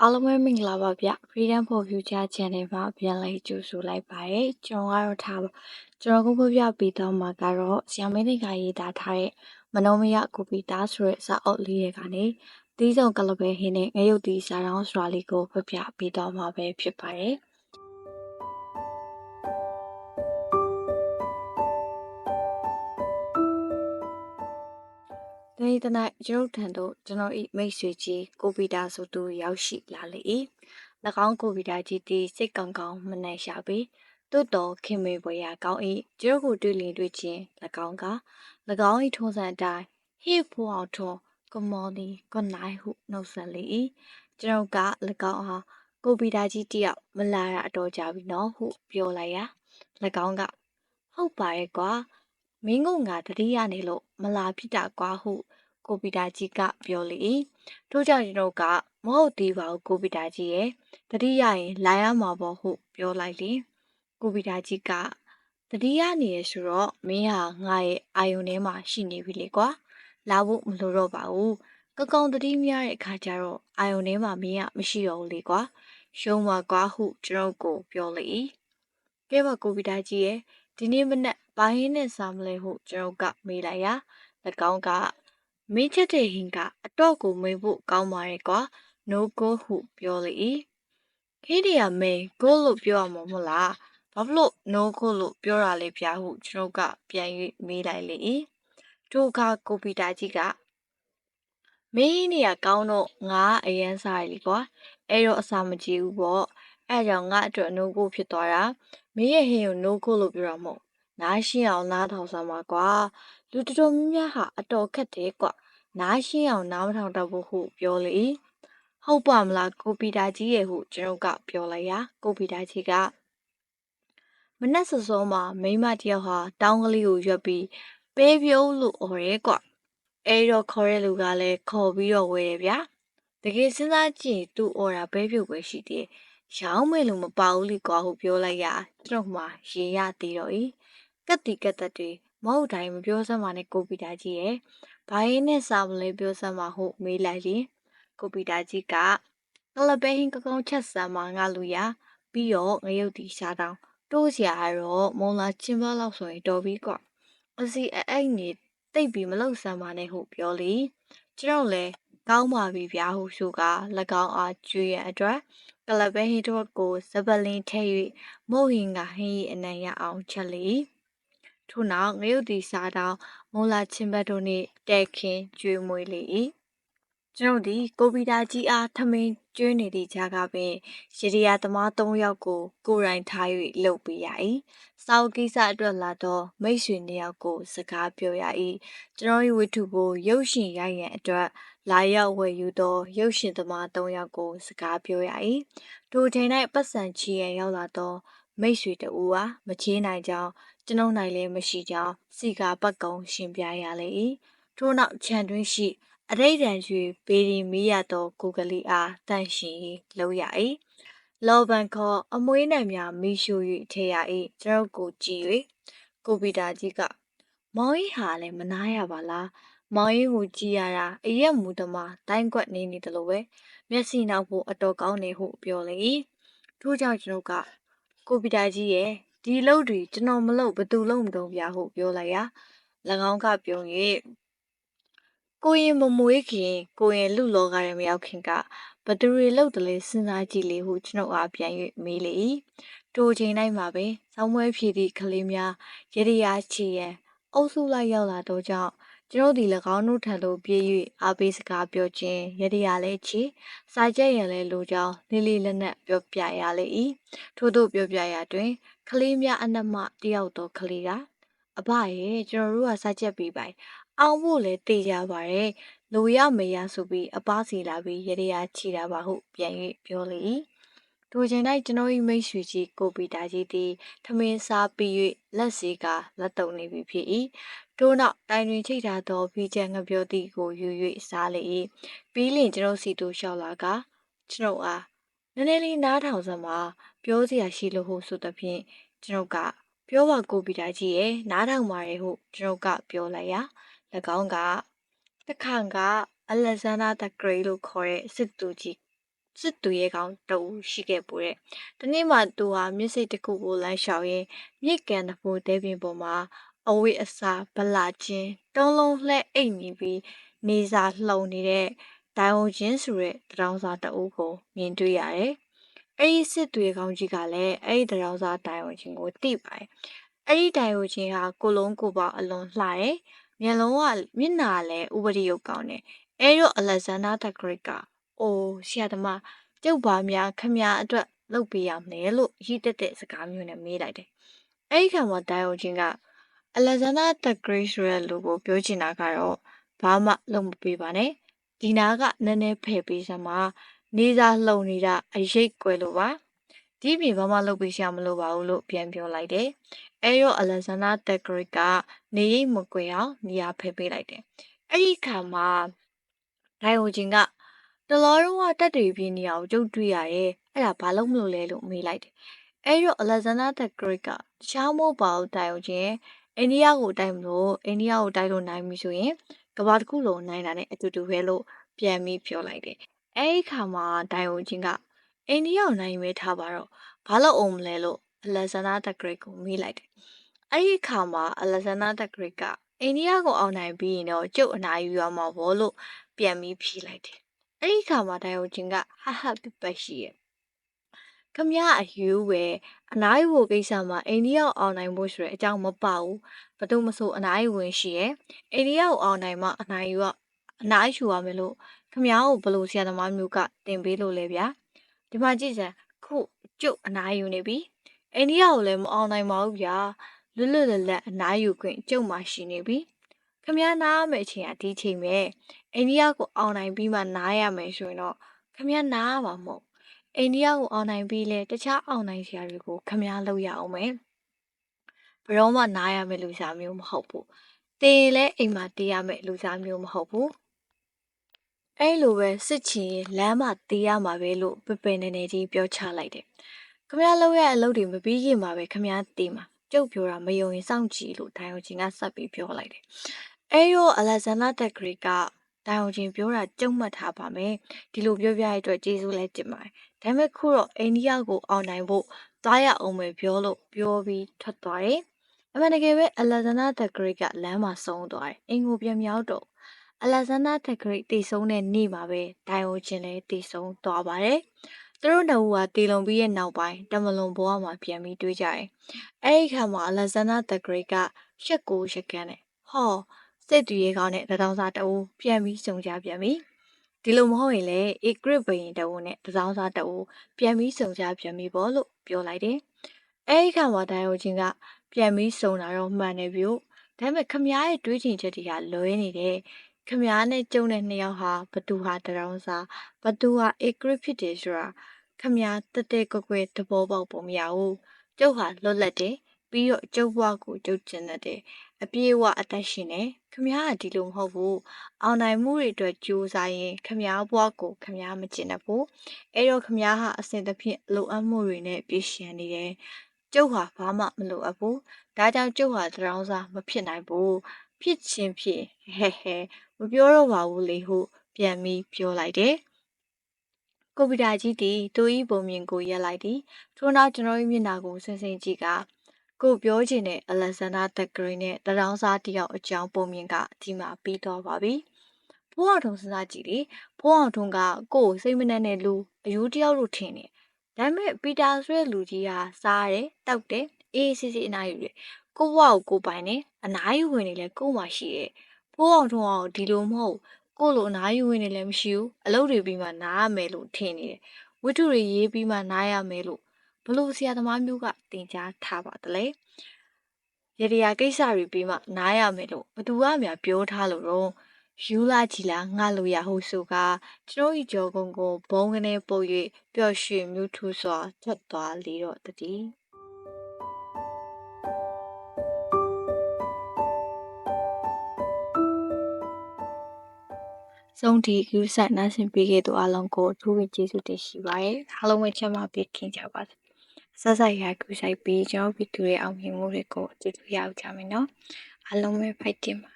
အားလုံးပဲမင်္ဂလာပါဗျ Freedom for Future Channel မှာပြန်လည်ကြိုဆိုလိုက်ပါတယ်ကျွန်တော်ကတော့ထားပါကျွန်တော်ခုပြပြပေးတော့မှာကတော့ဆရာမင်းတွေကရေးသားထားတဲ့မနောမယကိုပီတာဆိုတဲ့စာအုပ်လေးတွေကနေတီးဆုံးကလပဲဟင်းနဲ့ငရုတ်တီစာတောင်းစွာလေးကိုပြပြပေးတော့မှာပဲဖြစ်ပါတယ် တနေ့တနေ့ရုပ်ထံသို့ကျွန်တော်ဤမိတ်ဆွေကြီးကိုပီတာဆိုသူရောက်ရှိလာလေ၏၎င်းကိုပီတာကြီးသည်စိတ်ကောင်းကောင်းမနှံ့ရှာပြီးတွတ်တော်ခင်မေပွဲရာကောင်း၏ကျုပ်ကိုတွေ့လင်တွေ့ချင်း၎င်းက၎င်း၏ထုံးစံအတိုင်းဟေ့ဖိုးအောင်ထွန်းကမော်ဒီကနိုင်ဟုနှုတ်ဆက်လေ၏ကျွန်ုပ်က၎င်းအားကိုပီတာကြီးတယောက်မလာရအတော်ကြပြီနော်ဟုပြောလိုက်ရာ၎င်းကဟုတ်ပါရဲ့ကွာ မင်းကငါတတိယနေလို့မလာဖြစ်တာကွာဟု ကိုပီတာကြီးကပြောလေ၏ထို့ကြောင့်ကျွန်တော်ကမဟုတ်သေးပါဘူးကိုပီတာကြီးရဲ့တတိယရင်လာရမှာပေါ့ဟုပြောလိုက်လေကိုပီတာကြီးကတတိယနေရဆိုတော့မင်းဟာငါရဲ့အာယုန်ထဲမှာရှိနေပြီလေကွာလာဖို့မလိုတော့ပါဘူးကကောင်တတိများတဲ့အခါကျတော့အာယုန်ထဲမှာမင်းကမရှိတော့ဘူးလေကွာရှုံးပါကွာဟုကျွန်တော်ကိုပြောလေ၏ကဲပါကိုပီတာကြီးရဲ့ဒီနေ့မနက် ဘာဟင်းနဲ့စားမလဲဟုကျွန်တော်ကမေးလိုက်ရာ၎င်းကမင်းချက်တဲ့ဟင်ကအတော့ကိုမေးဖို့ကောင်းပါရဲ့ကွာ no go ဟုပြောလေ၏ခေးတရမေး go လို့ပြောရမှာမဟုတ်လားဘာဖြစ်လို့ no go လို့ပြောရလဲဗျာဟုကျွန်တော်ကပြန်၍မေးလိုက်လေ၏ထိုအခါကိုပီတာကြီးကမင်းနေရကောင်းတော့ငါအရန်စားရလीကွာအဲ့တော့အစာမကြည့်ဘူးပေါ့အဲ့ကြောင့်ငါအတွက် no go ဖြစ်သွားတာမင်းရဲ့ဟင်းကို no go လို့ပြောရမို့ နားရှင်းအောင်နားထောင်စမ်းပါကွာလူတော်တော်များများဟာအတော်ခက်တယ်ကွနားရှင်းအောင်နားမထောင်တတ်ဘူးဟုပြောလေဟုတ်ပါမလားကိုပီတာကြီးရဲ့ဟုကျွန်တော်ကပြောလိုက်ရာကိုပီတာကြီးကမနက်စောစောမှာမိမတယောက်ဟာတောင်းကလေးကိုရွက်ပြီးပဲပြုံးလို့អော်ရဲကွအဲတော့ခေါ်တဲ့လူကလည်းခေါ်ပြီးတော့ဝဲရဗျာတကယ်စဉ်းစားကြည့်သူ့អော်တာပဲပြုတ်ပဲရှိတယ်ရောင်းမယ်လို့မပါဘူးလေကွာဟုပြောလိုက်ရကျွန်တော်မှရေရသေးတော့ဤ ကက်တီကက်တက်တွေမဟုတ်တိုင်းမပြောစမ်းပါနဲ့ကိုပီတာကြီးရဲ့ဘာရင်းနဲ့စာမလဲပြောစမ်းပါဟုမေးလိုက်ရင်ကိုပီတာကြီးကကလပဲဟင်းကကောင်းချက်စမ်းပါငါလူရပြီးတော့ငရုတ်တီရှားတောင်းတိုးစရာတော့မုံလာချင်းပါလောက်ဆိုရင်တော်ပြီကွအစီအဲ့နေတိတ်ပြီးမလောက်စမ်းပါနဲ့ဟုပြောလေကျွန်တော်လည်းကောင်းပါပြီဗျာဟုဆိုက၎င်းအားကျွေးရန်အတွက်ကလပဲဟင်းတော့ကိုဇပလင်ထဲ၍မုတ်ဟင်ကဟင်း၏အနံ့ရအောင်ချက်လေ ထို့နောက်ငရုတ်တီစားတောင်းမုံလာချင်းဘတ်တို့နှင့်တဲခင်ကျွေးမွေးလေ၏ကျွန်ုပ်သည်ကိုဗီတာကြီးအားထမင်းကျွေးနေသည့်ကြားကပင်ရေဒီယာသမား၃ယောက်ကိုကိုယ်တိုင်ထား၍လှုပ်ပေးရ၏စောက်ကိစ္စအတွက်လာတော့မိတ်ဆွေနှစ်ယောက်ကိုစကားပြောရ၏ကျွန်တော်၏ဝတ္ထုကိုရုပ်ရှင်ရိုက်ရန်အတွက်လာရောက်ဝယ်ယူသောရုပ်ရှင်သမား၃ယောက်ကိုစကားပြောရ၏ထိုချိန်၌ပတ်စံချီရန်ရောက်လာသော မိတ်ဆွေတဦးအားမချေးနိုင်ကြောင်းကျွန်ုပ်နိုင်လည်းမရှိကြောင်းစီကာပတ်ကုံရှင်းပြရလေ၏ထို့နောက်ခြံတွင်းရှိအရိဒံ၍ဘေဒီမီးရသောကိုကလေးအားတန့်ရှင်လုပ်ရ၏လောဘန်ခေါ်အမွေးနိုင်များမိရှူ၍ထဲရ၏ကျွန်ုပ်ကိုကြည့်၍ကိုပီတာကြီးကမောင်ကြီးဟာလည်းမနာရပါလားမောင်ကြီးကိုကြည့်ရတာအရက်မူသမားတိုင်းကွက်နေနေတယ်လို့ပဲမျက်စိနောက်ဖို့အတော်ကောင်းနေဟုပြောလေ၏ထို့ကြောင့်ကျွန်ုပ်က ကိုပီတာကြီးရဲ့ဒီလုပ်တွေကျွန်တော်မလုပ်ဘသူလုပ်မတော့ဗျာဟုပြောလိုက်ရာ၎င်းကပြုံး၍ကိုရင်မမွေးခင်ကိုရင်လူလောကရဲမရောက်ခင်ကဘသူတွေလောက်တလဲစဉ်းစားကြည့်လေဟုကျွန်ုပ်အားပြန်၍မေးလေ၏ထိုချိန်တိုင်းမှာပဲစောင်းမွဲဖြည်သည့်ကလေးများရရရာချီရန်အုပ်စုလိုက်ရောက်လာတော့ကြောင့် ကျွန်ုပ်ဒီ၎င်းတို့ထံသို့ပြေး၍အားပေးစကားပြောခြင်းရရရာလဲချီစာကြက်ရန်လဲလိုကြောင်းလေးလေးလက်နက်ပြောပြရလေ၏ထို့သို့ပြောပြရာတွင်ကလေးများအနက်မှတယောက်သောကလေးကအဘရဲ့ကျွန်တော်တို့ကစာကြက်ပြီးပိုင်အောင်ဖို့လည်းတေးကြပါတယ်လိုရမရဆိုပြီးအပားစီလာပြီးရရရာချီတာပါဟုပြန်၍ပြောလေ၏ ထိုချိန်၌ကျွန်တော်၏မိတ်ဆွေကြီးကိုပီတာကြီးသည်ထမင်းစားပြီး၍လက်စီကလက်တုံနေပြီဖြစ်၏ထို့နောက်တိုင်တွင်ချိတ်ထားသောဖီချန်ငပြောသည်ကိုယူ၍စားလေ၏ပြီးလျင်ကျွန်တော်စီတို့လျှောက်လာကကျွန်တော်အားနည်းနည်းလေးနားထောင်စမ်းပါပြောစရာရှိလို့ဟုဆိုသဖြင့်ကျွန်တော်ကပြောပါကိုပီတာကြီးရဲ့နားထောင်ပါရဲ့ဟုကျွန်တော်ကပြောလိုက်ရာ၎င်းကတခါကအလက်ဇန္ဒာတဂရိတ်လို့ခေါ်တဲ့စစ်သူကြီး စစ်သူရဲကောင်တအူရှိခဲ့ပူတဲ့။ဒီနေ့မှသူဟာမြစ်စိတ်တစ်ခုကိုလမ်းလျှောက်ရင်းမြစ်ကန်တဖိုးတဲပင်ပေါ်မှာအဝိအစာဗလာချင်းတုံးလုံးလှဲ့အိတ်နေပြီးနေစာလှုံနေတဲ့ဒိုင်ဝချင်းဆိုတဲ့တရောင်စာတအုပ်ကိုမြင်တွေ့ရတယ်။အဲ့ဒီစစ်သွေးကောင်းကြီးကလည်းအဲ့ဒီတရောင်စာဒိုင်ဝချင်းကိုတိပါတယ်။အဲ့ဒီဒိုင်ဝချင်းဟာကိုလုံးကိုပေါအလွန်လှတယ်။မျက်လုံးကမျက်နှာလည်းဥပဒေရုပ်ကောင်းတယ်။အဲ့တော့အလက်ဇန်ဒါတဂရစ်က အိုးဆရာသမားကျုပ်ပါများခမများအတွက်လုပ်ပေးရမယ်လို့ရည်တက်တဲ့စကားမျိုးနဲ့မေးလိုက်တယ်။အဲ့ဒီခါမှာဒိုင်ဝချင်းကအလက်ဇန်ဒါတဂရစ်ဆိုတဲ့လူကိုပြောချင်တာကတော့ဘာမှလုပ်မပေးပါနဲ့။ဒီနာကနည်းနည်းဖယ်ပေးစမ်းပါနေစားလှုံနေတာအရိတ်ကွယ်လို့ပါဒီပြင်ဘာမှလုပ်ပေးရှာမလို့ပါဘူးလို့ပြန်ပြောလိုက်တယ်အဲရောအလက်ဇန်ဒါတက်ဂရစ်ကနေရိပ်မကွယ်အောင်နေရာဖယ်ပေးလိုက်တယ်အဲ့ဒီခါမှာဒိုင်ဟိုဂျင်က တလောရုံးကတက်တွေပြင်းနေအောင်ကြုတ်တွေ့ရတယ်အဲ့ဒါဘာလို့မလို့လဲလို့မေးလိုက်တယ်အဲ့တော့အလက်ဇန်ဒါတက်ဂရစ်ကတခြားမို့ပါဘူးဒိုင်ဟိုဂျင်အိန္ဒိယကိုတိုက်မလို့အိန္ဒိယကိုတိုက်လို့နိုင်ပြီဆိုရင်ကဘာတစ်ခုလုံးနိုင်တာနဲ့အတူတူပဲလို့ပြန်ပြီးပြောလိုက်တယ်။အဲဒီခါမှာဒိုင်ယိုချင်းကအိန္ဒိယကိုနိုင်မဲထားပါတော့ဘာလို့အောင်မလဲလို့အလက်ဇန်နာတဂရစ်ကိုမေးလိုက်တယ်။အဲဒီခါမှာအလက်ဇန်နာတဂရစ်ကအိန္ဒိယကိုအောင်နိုင်ပြီးရင်တော့ကျုပ်အနာယူရမှာဘောလို့ပြန်ပြီးဖြေလိုက်တယ်။ အဲဒီခါမှာဒိုင်ယိုချင်းကဟာဟာပပရှိရဲ့ခမရအယူပဲအနားယူဖို့ကိစ္စမှာအိန္ဒိယကိုအောင်နိုင်ဖို့ဆိုတဲ့အကြောင်းမပါဘူးဘယ်သူမှမဆိုအနားယူဝင်ရှိရဲ့အိန္ဒိယကိုအောင်နိုင်မှအနားယူကအနားယူရမယ်လို့ခမ ्या ကိုဘလို့ဆရာသမားမျိုးကတင်ပေးလို့လဲဗျာဒီမှာကြည့်စမ်းခုကျုပ်အနားယူနေပြီအိန္ဒိယကိုလည်းမအောင်နိုင်ပါဘူးဗျာလွတ်လွတ်လပ်လပ်အနားယူခွင့်ကျုပ်မှရှိနေပြီ ခမရနားရမယ့်အချိန်ကဒီချိန်ပဲအိန္ဒိယကိုအောင်နိုင်ပြီးမှနားရမယ်ဆိုရင်တော့ခမရနားရမှာမဟုတ်အိန္ဒိယကိုအောင်နိုင်ပြီးလဲတခြားအောင်နိုင်စရာတွေကိုခမရလောက်ရအောင်မယ်ဘရောမှနားရမယ့်လူစားမျိုးမဟုတ်ဘူးတင်လဲအိမ်မှာတေးရမယ့်လူစားမျိုးမဟုတ်ဘူးအဲ့လိုပဲစစ်ချင်လမ်းမှာတေးရမှာပဲလို့ပပယ်နေနေကြီးပြောချလိုက်တယ်ခမရလောက်ရအလုပ်တွေမပြီးခင်မှာပဲခမရတေးမှာကျုပ်ပြောတာမယုံရင်စောင့်ကြည့်လို့ဒိုင်ယိုချင်းကဆက်ပြီးပြောလိုက်တယ် အဲ့ရောအလက်ဇန်ဒါတက်ဂရီကဒိုင်ယိုချင်းပြောတာကြုံမှတ်ထားပါမယ်ဒီလိုပြောပြရတဲ့အတွက်ကျေးဇူးလည်းတင်ပါတယ်ဒါပေမဲ့ခုတော့အိန္ဒိယကိုအောင်နိုင်ဖို့သွားရအောင်ပဲပြောလို့ပြောပြီးထွက်သွားတယ်အမှန်တကယ်ပဲအလက်ဇန်ဒါတက်ဂရီကလမ်းမှာဆုံးသွားတယ်အင်ကိုပြန်မြောက်တော့အလက်ဇန်ဒါတက်ဂရိတ်တည်ဆုံးတဲ့နေ့မှာပဲဒိုင်ယိုချင်းလည်းတည်ဆုံးသွားပါတယ်။သူတို့နှစ်ဦးကတည်လုံပြီးရဲ့နောက်ပိုင်းတမလွန်ဘဝမှာပြန်ပြီးတွေ့ကြတယ်။အဲဒီခါမှာအလက်ဇန်ဒါတက်ဂရိတ်ကရှက်ကိုရှက်ကန်တယ်။ဟော စစ်သူရဲကောင်းနဲ့တထောင်စာတအူးပြန်ပြီးစုံကြပြန်ပြီဒီလိုမဟုတ်ရင်လည်း A group ဘရင်တအူးနဲ့တထောင်စာတအူးပြန်ပြီးစုံကြပြန်ပြီပေါ့လို့ပြောလိုက်တယ်အဲဒီခါမှာတိုင်ယိုချင်းကပြန်ပြီးစုံတာတော့မှန်တယ်ပြီဒါပေမဲ့ခမရရဲ့တွေးချင်ချက်တွေကလွဲနေတယ်ခမရနဲ့ကျုံတဲ့နှစ်ယောက်ဟာဘသူဟာတရောင်းစာဘသူဟာ A group ဖြစ်တယ်ဆိုတာခမရတတဲ့ကွယ်ကွယ်သဘောပေါက်ပုံမရဘူးကျုပ်ဟာလွတ်လပ်တယ်ပြီးတော့ကျုပ်ဘဝကိုကျုပ်ကျင်တဲ့ အပြည့်အဝအသက်ရှင်တယ်ခမရကဒီလိုမဟုတ်ဘူးအောင်နိုင်မှုတွေအတွက်ကြိုးစားရင်ခမရဘဝကိုခမရမကျင်တတ်ဘူးအဲ့တော့ခမရဟာအစဉ်တစ်ဖြင့်လိုအပ်မှုတွေနဲ့ပြည့်ရှင်နေတယ်ကျုပ်ဟာဘာမှမလိုအပ်ဘူးဒါကြောင့်ကျုပ်ဟာသရောင်းစားမဖြစ်နိုင်ဘူးဖြစ်ချင်းဖြစ်ဟဲဟဲမပြောတော့ပါဘူးလေဟုပြန်ပြီးပြောလိုက်တယ်ကွန်ပျူတာကြီးသည်သူ၏ပုံမြင်ကိုရက်လိုက်သည်ထို့နောက်ကျွန်တော်၏မျက်နှာကိုဆင်းဆင်းကြည့်က ကိုပြောချင်တဲ့အလက်ဇန်ဒါတက်ဂရီနဲ့တရောင်းစားတယောက်အကြောင်းပုံမြင်ကဒီမှာပြီးတော့ပါပြီ။ဘိုးအောင်ထုံစဉ်းစားကြည့်လေဘိုးအောင်ထုံကကိုယ်စိတ်မနှက်နဲ့လူအယူတယောက်လို့ထင်တယ်။ဒါပေမဲ့ပီတာဆိုတဲ့လူကြီးဟာစားတယ်တောက်တယ်အေးစစ်စစ်အနားယူတယ်ကိုဘဝကိုကိုပိုင်နေအနားယူဝင်နေလဲကို့မှာရှိတယ်ဖိုးအောင်ထုံအောင်ဒီလိုမဟုတ်ကိုလိုအနားယူဝင်နေလည်းမရှိဘူးအလုပ်တွေပြီးမှနားရမယ်လို့ထင်နေတယ်ဝတ္ထုတွေရေးပြီးမှနားရမယ်လို့ ဘလို့ဆရာသမားမျိုးကတင်ကြားထားပါတယ်လေရရကိစ္စတွေပြီးမှနားရမယ်လို့ဘသူကများပြောထားလို့တော့ယူလာကြည်လာငှလို့ရဟုဆိုကကျွန်တော်ဤကြောကုံကိုဘုံကနေပုတ်၍ပျော်ရွှင်မြူးထူးစွာထွက်သွားလေတော့တည်းဆုံးထိကူးဆက်နားဆင်ပေးခဲ့သူအားလုံးကိုအထူးပဲကျေးဇူးတင်ရှိပါတယ်အားလုံးပဲချမ်းသာပြီးခင်ကြပါစေ ဆက်ဆက်ရကူဆိုင်ပြီးကျွန်တော်ဗီဒီယိုရဲ့အောင်မြင်မှုတွေကိုကြည့်လို့ရအောင်ကြမယ်နော်အားလုံးပဲဖိုက်တင်ပါ